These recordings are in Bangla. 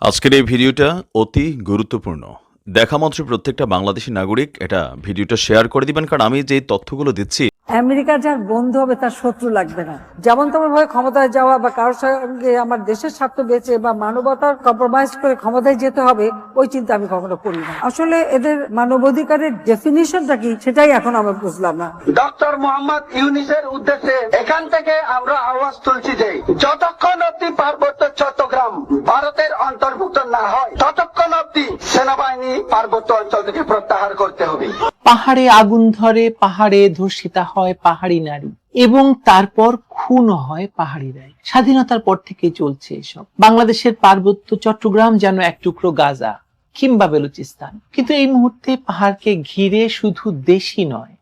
আজকের এই ভিডিওটা অতি গুরুত্বপূর্ণ। দেখা মাত্র প্রত্যেকটা বাংলাদেশি নাগরিক এটা ভিডিওটা শেয়ার করে দিবেন, কারণ আমি যে তথ্যগুলো দিচ্ছি আমেরিকা যার বন্ধু হবে, তার শত্রু লাগবে না। যেমন তেমন ভাবে ক্ষমতায় যাওয়া বা কারোর সঙ্গে আমার দেশের স্বার্থ বেঁচে বা মানবতার কম্প্রোমাইজ করে ক্ষমতায় যেতে হবে, ওই চিন্তা আমি কখনো করি না। আসলে এদের মানবাধিকারের ডেফিনিশনটা কি, সেটাই এখন আমরা বুঝলাম না। ডক্টর মোহাম্মদ ইউনিসের উদ্দেশ্যে এখান থেকে আমরা আওয়াজ তুলছি যে, যতক্ষণ অব্দি পার্বত্য চট্টগ্রাম ভারতের অন্তর্ভুক্ত না হয়, ততক্ষণ অব্দি সেনাবাহিনী পার্বত্য অঞ্চল থেকে প্রত্যাহার করতে হবে। পাহাড়ে আগুন ধরে, পাহাড়ে ধর্ষিতা হয় পাহাড়ি নারী এবং তারপর খুন হয় পাহাড়িরাই। স্বাধীনতার পর থেকে চলছে এসব। বাংলাদেশের পার্বত্য চট্টগ্রাম যেন এক টুকরো গাজা কিংবা বেলুচিস্তান। কিন্তু এই মুহূর্তে পাহাড়কে ঘিরে শুধু দেশই নয়,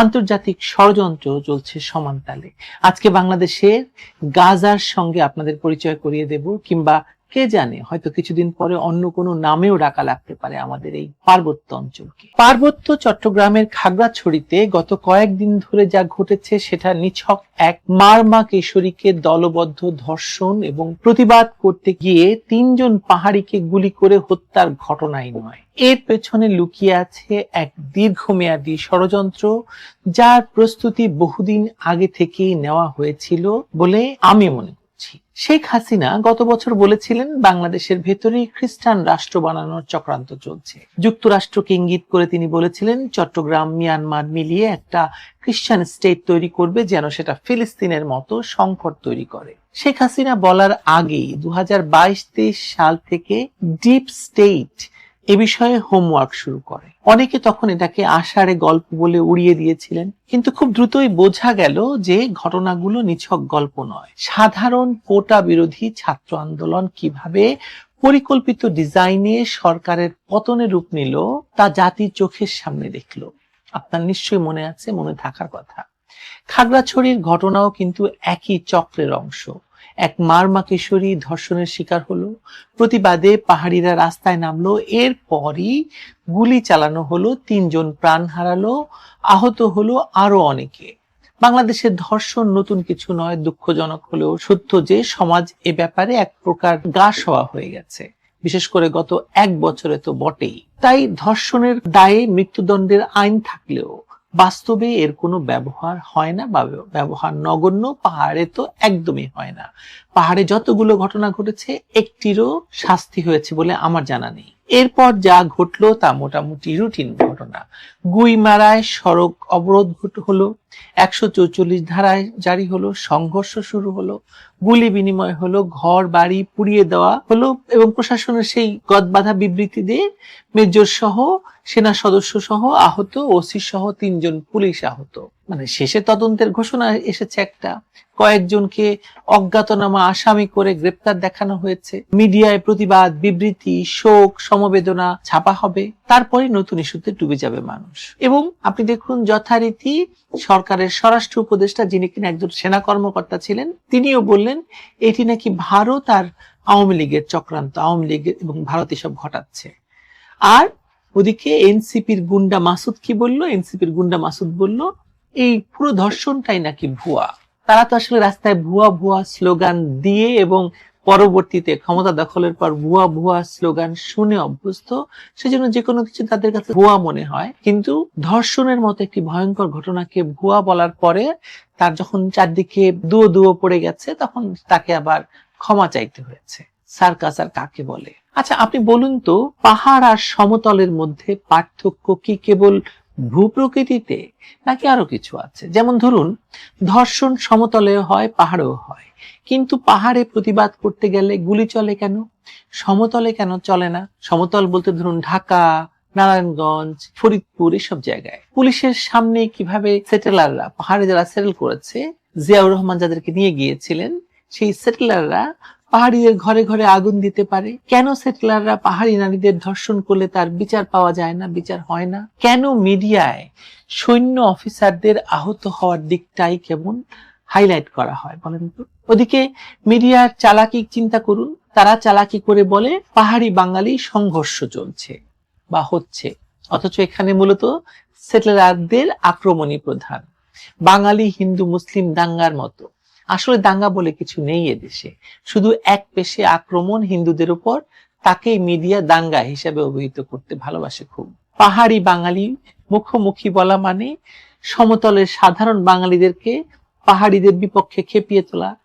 আন্তর্জাতিক ষড়যন্ত্র চলছে সমানতালে। আজকে বাংলাদেশের গাজার সঙ্গে আপনাদের পরিচয় করিয়ে দেব কিংবা কে জানে, হয়তো কিছুদিন পরে অন্য কোনো নামেও ডাকা লাগতে পারে আমাদের এই পার্বত্য অঞ্চলকে। পার্বত্য চট্টগ্রামের খাগড়াছড়িতে গত কয়েকদিন ধরে যা ঘটেছে সেটা নিছক এক মারমা কেশরীকে দলবদ্ধ ধর্ষণ এবং প্রতিবাদ করতে গিয়ে তিনজন পাহাড়িকে গুলি করে হত্যার ঘটনাই নয়। এর পেছনে লুকিয়ে আছে এক দীর্ঘমেয়াদী ষড়যন্ত্র যার প্রস্তুতি বহুদিন আগে থেকেই নেওয়া হয়েছিল বলে আমি মনে শেখ হাসিনা গত বছর বলেছিলেন বাংলাদেশের ভেতরেই খ্রিস্টান রাষ্ট্র বানানোর চক্রান্ত চলছে। যুক্তরাষ্ট্রকে ইঙ্গিত করে তিনি বলেছিলেন, চট্টগ্রাম, মিয়ানমার মিলিয়ে একটা খ্রিস্টান স্টেট তৈরি করবে যেন সেটা ফিলিস্তিনের মতো সংকট তৈরি করে। শেখ হাসিনা বলার আগেই দু হাজার সাল থেকে ডিপ স্টেট এ বিষয়ে হোমওয়ার্ক শুরু করে। অনেকে তখন এটাকে আষাঢ়ে গল্প বলে উড়িয়ে দিয়েছিলেন, কিন্তু খুব দ্রুতই বোঝা গেল যে ঘটনাগুলো নিছক গল্প নয়। সাধারণ কোটা বিরোধী ছাত্র আন্দোলন কীভাবে পরিকল্পিত ডিজাইনে সরকারের পতনে রূপ নিল, তা জাতি চোখের সামনে দেখল। আপনার নিশ্চয়ই মনে আছে, মনে থাকার কথা। খাগড়াছড়ির ঘটনাও কিন্তু একই চক্রের অংশ। এক মারমা কিশোরী ধর্ষণের শিকার হলো। প্রতিবাদে পাহাড়িরা রাস্তায় নামলো। এরপরই গুলি চালানো হলো, তিনজন প্রাণ হারালো, আহত হলো আরও অনেকে। বাংলাদেশের ধর্ষণ নতুন কিছু নয়, দুঃখজনক হলেও সত্য যে সমাজ এ ব্যাপারে এক প্রকার গা সওয়া হয়ে গেছে। বিশেষ করে গত এক বছরে তো বটেই। তাই ধর্ষণের দায়ে মৃত্যুদণ্ডের আইন থাকলেও বাস্তবে এর কোনো ব্যবহার হয় না বা ব্যবহার নগণ্য, পাহাড়ে তো একদমই হয় না। পাহাড়ে যতগুলো ঘটনা ঘটেছে, একটিরও শাস্তি হয়েছে বলে আমার জানা নেই। এরপর যা ঘটলো তা মোটামুটি রুটিন ঘটনা। গুইমারায় সড়ক অবরোধ হলো, একশো চৌচল্লিশ ধারায় জারি হলো, সংঘর্ষ শুরু হলো, গুলি বিনিময় হলো, ঘর, বাড়ি পুড়িয়ে দেওয়া হলো এবং প্রশাসনের সেই গদবাধা বিবৃতি দিয়ে মেজর সহ, সেনা সদস্য সহ আহত, ওসি সহ তিনজন পুলিশ আহত। মানে শেষে তদন্তের ঘোষণা এসেছে একটা। কয়েকজনকে অজ্ঞাতনামা আসামি করে গ্রেপ্তার দেখানো হয়েছে। মিডিয়ায় প্রতিবাদ, বিবৃতি, শোক, সমবেদনা ছাপা হবে। তারপরে নতুন ইস্যুতে ডুবে যাবে মানুষ। এবং আপনি দেখুন, যথারীতি সরকারের স্বরাষ্ট্র উপদেষ্টা যিনি কিনা একজন সেনা কর্মকর্তা ছিলেন, তিনিও বললেন, এটি নাকি ভারত আর আওয়ামী লীগের চক্রান্ত। আওয়ামী লীগ এবং ভারত এসব ঘটাচ্ছে। আর ওদিকে এনসিপির গুন্ডা মাসুদ কি বলল? এনসিপির গুন্ডা মাসুদ বলল, এই পুরো ধর্ষণটাই নাকি ভুয়া। তারা তো আসলে রাস্তায় ভুয়া ভুয়া স্লোগান দিয়ে এবং পরবর্তীতে ক্ষমতা দখলের পর ভুয়া ভুয়া স্লোগান শুনে অভ্যস্ত, সেজন্য যে কোনো কিছু তাদের কাছে ভুয়া মনে হয়। কিন্তু ধর্ষণের মতো একটি ভয়ঙ্কর ঘটনাকে ভুয়া বলার পরে তার যখন চারদিকে দুয়ো দুয়ো পড়ে গেছে, তখন তাকে আবার ক্ষমা চাইতে হয়েছে। সার্কাস আর কাকে বলে? আচ্ছা আপনি বলুন তো, পাহাড় আর সমতলের মধ্যে পার্থক্য কি কেবল ভূপ্রকৃতিতে নাকি আরও কিছু আছে? যেমন ধরুন, ধর্ষণ সমতলেও হয়, পাহাড়েও হয়। কিন্তু পাহাড়ে প্রতিবাদ করতে গেলে গুলি চলে কেন? সমতলে কেন চলে না? সমতল বলতে ধরুন ঢাকা, নারায়ণগঞ্জ, ফরিদপুর এসব জায়গায়। পুলিশের সামনে কীভাবে সেটেলাররা, পাহাড়ে যারা সেটেল করেছে, জিয়াউর রহমান যাদেরকে নিয়ে গিয়েছিলেন, সেই সেটেলাররা পাহাড়িদের ঘরে ঘরে আগুন দিতে পারে? কেন সেটেলাররা পাহাড়ি নারীদের ধর্ষণ করলে তার বিচার পাওয়া যায় না, বিচার হয় না? কেন মিডিয়ায় সৈন্য অফিসারদের আহত হওয়ার দিকটাই কেমন হাইলাইট করা হয় বলেন তো? ওদিকে মিডিয়ার চালাকি চিন্তা করুন, তারা চালাকি করে বলে পাহাড়ি বাঙালি সংঘর্ষ চলছে বা হচ্ছে। অথচ এখানে মূলত সেটেলারদের আক্রমণই প্রধান। বাঙালি, হিন্দু, মুসলিম দাঙ্গার মতো। আসলে দাঙ্গা বলে কিছু নেই এদেশে। শুধু এক পেশে আক্রমণ হিন্দুদের উপর, তাকেই মিডিয়া দাঙ্গা হিসেবে অভিহিত করতে ভালোবাসে খুব। পাহাড়ি বাঙালি, মুখোমুখি বলা মানে সমতলের সাধারণ বাঙালিদেরকে পাহাড়িদের বিপক্ষে খেপিয়ে তোলা।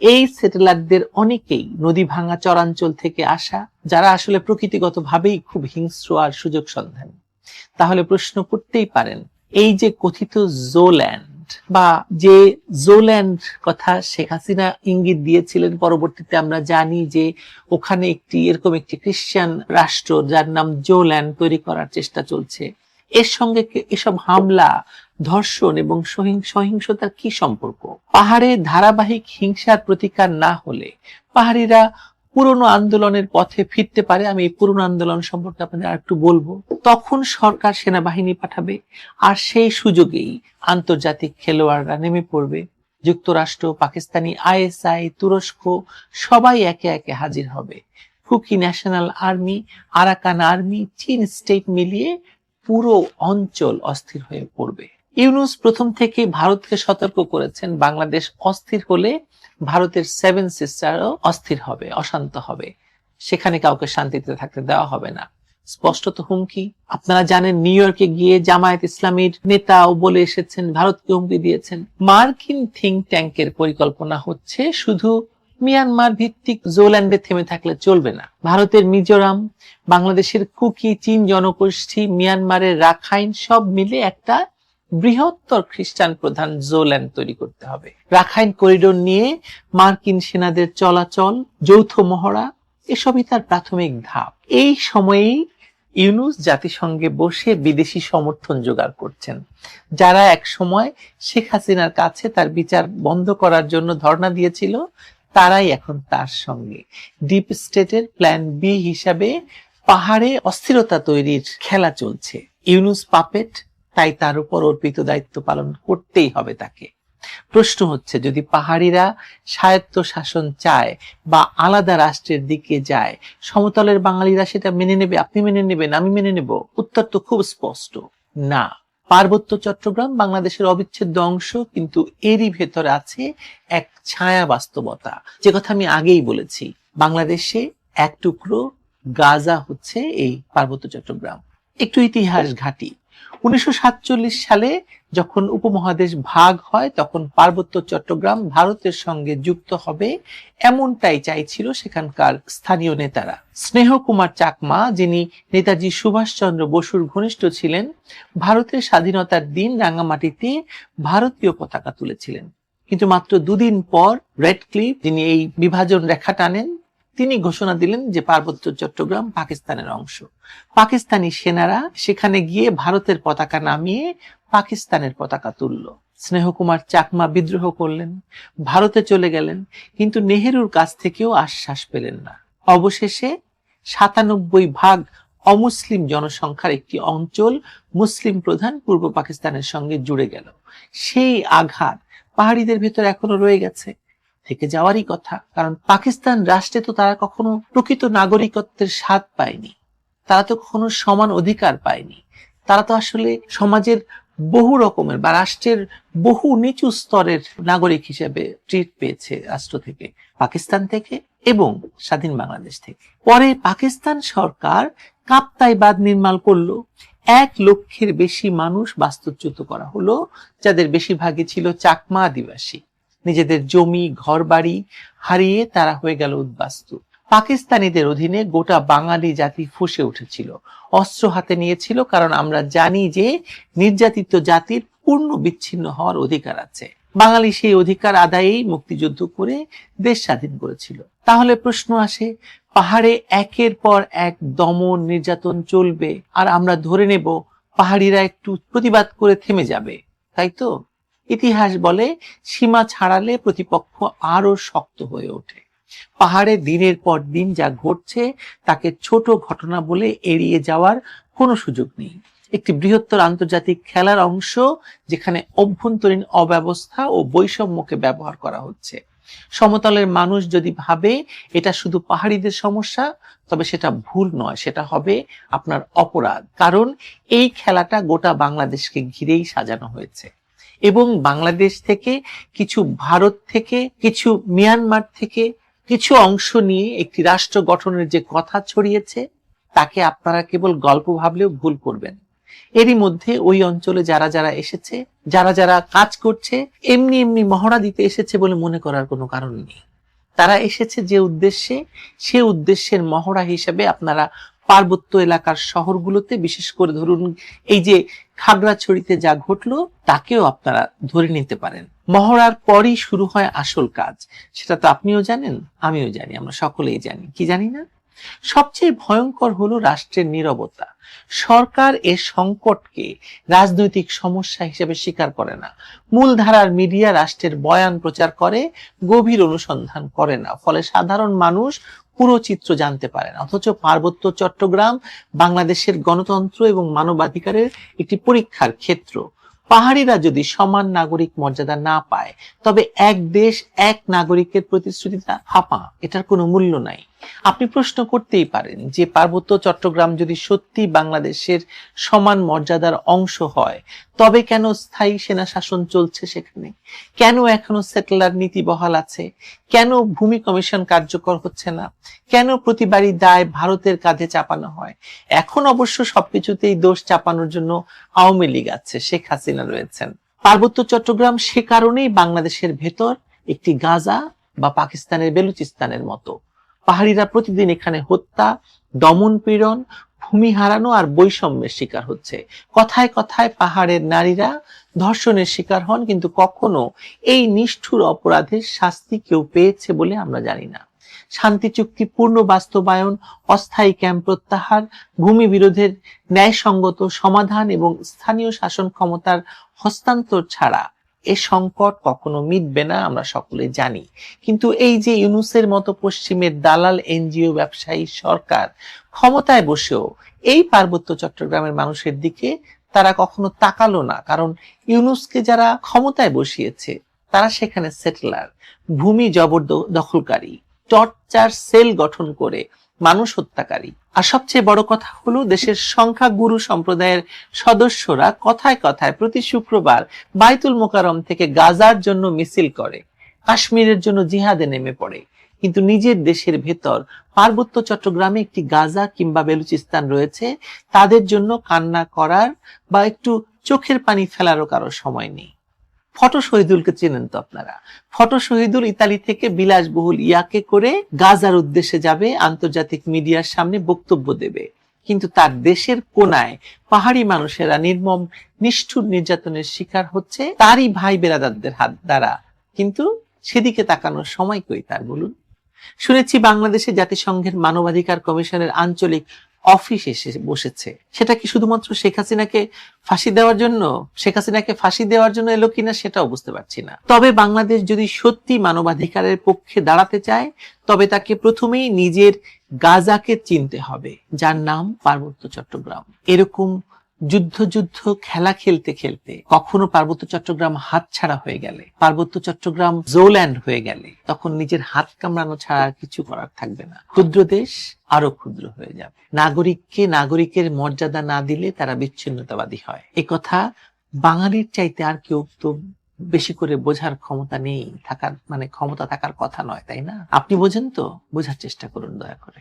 এই সেটেলারদের অনেকেই নদী ভাঙা চরাঞ্চল থেকে আসা, যারা আসলে প্রকৃতিগতভাবেই খুব হিংস্র আর সুযোগ সন্ধানী। তাহলে প্রশ্ন করতেই পারেন, এই যে কথিত জোল্যান্ড বা যে জোল্যান্ড কথা শেখ হাসিনা ইঙ্গিত দিয়েছিলেন পরবর্তীতে, আমরা জানি যে ওখানে একটি, এরকম একটি খ্রিস্টান রাষ্ট্র যার নাম জোল্যান্ড তৈরি করার চেষ্টা চলছে। এর সঙ্গে এসব হামলা, ধর্ষণ এবং সহিং- সহিংসতার কি সম্পর্ক? পাহাড়ে ধারাবাহিক হিংসার প্রতিকার না হলে পাহাড়িরা পুরনো আন্দোলনের পথে ফিরতে পারে, আমি এই পুরনো আন্দোলন সম্পর্কে আপনাদের আর একটু বলব। তখন সরকার সেনাবাহিনী পাঠাবে, আর সেই সুযোগেই আন্তর্জাতিক খেলোয়াড়রা নেমে পড়বে। যুক্তরাষ্ট্র, পাকিস্তানি আইএসআই, তুরস্ক, সবাই একে একে হাজির হবে। Kuki national army, Arakan army, Chin state মিলিয়ে পুরো অঞ্চল অস্থির হয়ে পড়বে। ইউনুস প্রথম থেকে ভারতকে সতর্ক করেছেন, বাংলাদেশ অস্থির হলে ভারতের সেভেন সিস্টারও অস্থির হবে, অশান্ত হবে। সেখানে কাউকে শান্তিতে থাকতে দেওয়া হবে না। স্পষ্টত হুমকি। আপনারা জানেন নিউ ইয়র্কে গিয়ে জামায়াত ইসলামীর নেতাও বলে এসেছেন, ভারতকে হুমকি দিয়েছেন। মার্কিন থিঙ্ক ট্যাঙ্কের পরিকল্পনা হচ্ছে শুধু মিয়ানমার ভিত্তিক জোল্যান্ডে থেমে থাকলে চলবে না। ভারতের মিজোরাম, বাংলাদেশের কুকি, চীন জনগোষ্ঠী, মিয়ানমারের রাখাইন সব মিলে একটা বৃহত্তর খ্রিস্টান প্রধান জোল্যান্ড তৈরি করতে হবে। রাখাইন করিডোর নিয়ে মার্কিন সেনাদের চলাচল, যৌথ মহড়া, এসবই তার প্রাথমিক ধাপ। এই সময়েই ইউনুস জাতিসংঘে বসে বিদেশি সমর্থন জোগাড় করছেন। যারা এক সময় শেখ হাসিনার কাছে তার বিচার বন্ধ করার জন্য ধর্ণা দিয়েছিল, তারাই এখন তার সঙ্গে। ডিপ স্টেটের প্ল্যান বি হিসাবে পাহাড়ে অস্থিরতা তৈরির খেলা চলছে। ইউনুস পাপেট তাই তার উপর অর্পিত দায়িত্ব পালন করতেই হবে তাকে। প্রশ্ন হচ্ছে, যদি পাহাড়িরা স্বায়ত্ত শাসন চায় বা আলাদা রাষ্ট্রের দিকে যায়, সমতলের বাঙালিরা সেটা মেনে নেবে? আপনি মেনে নেবেন, আমি মেনে নেব? উত্তর তো খুব স্পষ্ট। না। পার্বত্য চট্টগ্রাম বাংলাদেশের অবিচ্ছেদ্য অংশ, কিন্তু এরই ভেতরে আছে এক ছায়া বাস্তবতা। যে কথা আমি আগেই বলেছি, বাংলাদেশে এক টুকরো গাজা হচ্ছে এই পার্বত্য চট্টগ্রাম। একটু ইতিহাস ঘাটি। উনিশশো সালে যখন উপমহাদেশ ভাগ হয়, তখন পার্বত্য চট্টগ্রাম ভারতের সঙ্গে যুক্ত হবে এমনটাই চাইছিল সেখানকার স্থানীয় নেতারা। স্নেহ কুমার চাকমা, যিনি নেতাজি সুভাষচন্দ্র বসুর ঘনিষ্ঠ ছিলেন, ভারতের স্বাধীনতার দিন রাঙামাটিতে ভারতীয় পতাকা তুলেছিলেন। কিন্তু মাত্র দুদিন পর রেড ক্লিপ যিনি এই বিভাজন রেখা টানেন তিনি ঘোষণা দিলেন যে পার্বত্য চট্টগ্রাম পাকিস্তানের অংশ। পাকিস্তানি সেনারা সেখানে গিয়ে ভারতের পতাকা নামিয়ে পাকিস্তানের পতাকা তুলল। স্নেহকুমার চাকমা বিদ্রোহ করলেন, ভারতে চলে গেলেন, কিন্তু নেহেরুর কাছ থেকেও আশ্বাস পেলেন না। অবশেষে সাতানব্বই ভাগ অমুসলিম জনসংখ্যার একটি অঞ্চল মুসলিম প্রধান পূর্ব পাকিস্তানের সঙ্গে জুড়ে গেল। সেই আঘাত পাহাড়িদের ভেতর এখনও রয়ে গেছে। থেকে যাওয়ারই কথা। কারণ পাকিস্তান রাষ্ট্রে তো তারা কখনো প্রকৃত নাগরিকত্বের স্বাদ পায়নি। তারা তো কখনো সমান অধিকার পায়নি। তারা তো আসলে সমাজের বহু রকমের বা রাষ্ট্রের বহু নিচু স্তরের নাগরিক হিসেবে ট্রিট পেয়েছে রাষ্ট্র থেকে, পাকিস্তান থেকে এবং স্বাধীন বাংলাদেশ থেকে। পরে পাকিস্তান সরকার কাপ্তাই বাদ নির্মাণ করল। এক লক্ষের বেশি মানুষ বাস্তুচ্যুত করা হলো, যাদের বেশিরভাগই ছিল চাকমা আদিবাসী। নিজেদের জমি ঘর বাড়ি হারিয়ে তারা হয়ে গেল উদ্বাস্তু। পাকিস্তানিদের অধীনে গোটা বাঙালি জাতি ফুসে উঠেছিল। অস্ত্র হাতে নিয়েছিল কারণ আমরা জানি যে নির্যাতিত জাতির পূর্ণ বিচ্ছিন্ন হওয়ার অধিকার আছে। বাঙালি সেই অধিকার আদায়েই মুক্তিযুদ্ধ করে দেশ স্বাধীন করেছিল। তাহলে প্রশ্ন আসে, পাহাড়ে একের পর এক দমন নির্যাতন চলবে, আর আমরা ধরে নেব পাহাড়িরা একটু প্রতিবাদ করে থেমে যাবে, তাই তো? ইতিহাস বলে, সীমা ছাড়ালে প্রতিপক্ষ আরও শক্ত হয়ে ওঠে। পাহাড়ে দিনের পর দিন যা ঘটছে, তাকে ছোট ঘটনা বলে এড়িয়ে যাওয়ার কোনো সুযোগ নেই। একটি বৃহত্তর আন্তর্জাতিক খেলার অংশ, যেখানে অভ্যন্তরীণ অব্যবস্থা ও বৈষম্যকে ব্যবহার করা হচ্ছে। সমতলের মানুষ যদি ভাবে, এটা শুধু পাহাড়িদের সমস্যা, তবে সেটা ভুল নয়, সেটা হবে আপনার অপরাধ। কারণ এই খেলাটা গোটা বাংলাদেশকে ঘিরেই সাজানো হয়েছে। এবং বাংলাদেশ থেকে কিছু ভারত থেকে, কিছু মিয়ানমার থেকে কিছু অংশ নিয়ে একটি রাষ্ট্র গঠনের যে কথা ছড়িয়েছে, তাকে আপনারা কেবল গল্প ভাবলেও ভুল করবেন। এরই মধ্যে ওই অঞ্চলে যারা যারা এসেছে, যারা যারা কাজ করছে, এমনি এমনি মহড়া দিতে এসেছে বলে মনে করার কোনো কারণ নেই। তারা এসেছে যে উদ্দেশ্যে, সে উদ্দেশ্যের মহড়া হিসেবে আপনারা পার্বত্য এলাকার শহরগুলোতে, বিশেষ করে ধরুন এই যে খাগড়াছড়িতে যা ঘটলো, তাকেও আপনারা ধরে নিতে পারেন। মহড়ার পরই শুরু হয় আসল কাজ। সেটা তো আপনিও জানেন, আমিও জানি, আমরা সকলেই জানি। কি জানি না? সবচেয়ে ভয়ঙ্কর হলো রাষ্ট্রের নীরবতা। সরকার এ সংকটকে রাজনৈতিক সমস্যা হিসেবে স্বীকার করে না। মূলধারার মিডিয়া রাষ্ট্রের বয়ান প্রচার করে, গভীর অনুসন্ধান করে না। ফলে সাধারণ মানুষ পুরো চিত্র জানতে পারেন। অথচ পার্বত্য চট্টগ্রাম বাংলাদেশের গণতন্ত্র এবং মানবাধিকারের একটি পরীক্ষার ক্ষেত্র। পাহাড়িরা যদি সমান নাগরিক মর্যাদা না পায়, তবে এক দেশ এক নাগরিকের প্রতিশ্রুতিটা ফাঁপা এটার কোনো মূল্য নাই। আপনি প্রশ্ন করতেই পারেন যে পার্বত্য চট্টগ্রাম যদি সত্যি বাংলাদেশের সমান মর্যাদার অংশ হয়, তবে কেন স্থায়ী সেনা শাসন চলছে সেখানে? কেন এখনও সেটেলার নীতি বহাল আছে? কেন ভূমি কমিশন কার্যকর হচ্ছে না? কেন প্রতিবারই দায় ভারতের কাঁধে চাপানো হয়? এখন অবশ্য সবকিছুতেই দোষ চাপানোর জন্য আওয়ামী লীগ আছে, শেখ হাসিনা রয়েছেন। পার্বত্য চট্টগ্রাম সে কারণেই বাংলাদেশের ভেতর একটি গাজা বা পাকিস্তানের বেলুচিস্তানের মতো। পাহাড়িরা প্রতিদিন এখানে হত্যা, দমন পীড়ন, ভূমি হারানো আর বৈষম্যের শিকার হচ্ছে। কথায় কথায় পাহাড়ের নারীরা ধর্ষণের শিকার হন, কিন্তু কখনো এই নিষ্ঠুর অপরাধের শাস্তি কেউ পেয়েছে বলে আমরা জানি না। শান্তি চুক্তি, পূর্ণ বাস্তবায়ন, অস্থায়ী ক্যাম্প প্রত্যাহার, ভূমি বিরোধের ন্যায়সঙ্গত সমাধান এবং স্থানীয় শাসন ক্ষমতার হস্তান্তর ছাড়া এ সংকট কখনো মিটবে না, আমরা সকলে জানি। কিন্তু এই যে ইউনুসের মতো পশ্চিমের দালাল এনজিও ব্যবসায়ী সরকার ক্ষমতায় বসেও এই পার্বত্য চট্টগ্রামের মানুষের দিকে তারা কখনো তাকালো না, কারণ ইউনুসকে যারা ক্ষমতায় বসিয়েছে, তারা সেখানে সেটেলার, ভূমি জবরদখলকারী টর্চার সেল গঠন করে মানুষ হত্যাকারী। আর সবচেয়ে বড় কথা হলো দেশের সংখ্যাগুরু সম্প্রদায়ের সদস্যরা কথায় কথায় প্রতি শুক্রবার বাইতুল মোকারম থেকে গাজার জন্য মিছিল করে। কাশ্মীরের জন্য জিহাদে নেমে পড়ে। কিন্তু নিজের দেশের ভেতর পার্বত্য চট্টগ্রামে একটি গাজা কিংবা বেলুচিস্তান রয়েছে, তাদের জন্য কান্না করার বা একটু চোখের পানি ফেলারও কারও সময় নেই। ফটো শহীদুলকে চেনেন তো আপনারা। ফটো শহীদুল ইতালি থেকে বিলাসবহুল ইয়াকে করে গাজার উদ্দেশ্যে যাবে, আন্তর্জাতিক মিডিয়ার সামনে বক্তব্য দেবে। কিন্তু তার দেশের কোনায় পাহাড়ি মানুষেরা নির্মম, নিষ্ঠুর নির্যাতনের শিকার হচ্ছে তারই ভাই বেরাদারদের হাত দ্বারা। কিন্তু সেদিকে তাকানোর সময় কই তার বলুন? শুনেছি বাংলাদেশে জাতিসংঘের মানবাধিকার কমিশনের আঞ্চলিক অফিস এসে বসেছে। সেটা কি শুধুমাত্র শেখ হাসিনাকে ফাঁসি দেওয়ার জন্য? শেখ হাসিনাকে ফাঁসি দেওয়ার জন্য এলো কিনা সেটাও বুঝতে পারছি না। তবে বাংলাদেশ যদি সত্যি মানবাধিকারের পক্ষে দাঁড়াতে চায়, তবে তাকে প্রথমেই নিজের গাজাকে চিনতে হবে, যার নাম পার্বত্য চট্টগ্রাম। এরকম যুদ্ধ যুদ্ধ, খেলা খেলতে খেলতে কখনো পার্বত্য চট্টগ্রাম হাত ছাড়া হয়ে গেলে, পার্বত্য চট্টগ্রাম জোল্যান্ড হয়ে গেলে তখন নিজের হাত কামড়ানো ছাড়া আর কিছু করার থাকবে না। ক্ষুদ্র দেশ আরও ক্ষুদ্র হয়ে যাবে। নাগরিককে নাগরিকের মর্যাদা না দিলে তারা বিচ্ছিন্নতাবাদী হয়। এ কথা বাঙালির চাইতে আর কেউ তো বেশি করে বোঝার ক্ষমতা নেই। থাকার মানে ক্ষমতা থাকার কথা নয়, তাই না? আপনি বোঝেন তো? বোঝার চেষ্টা করুন দয়া করে।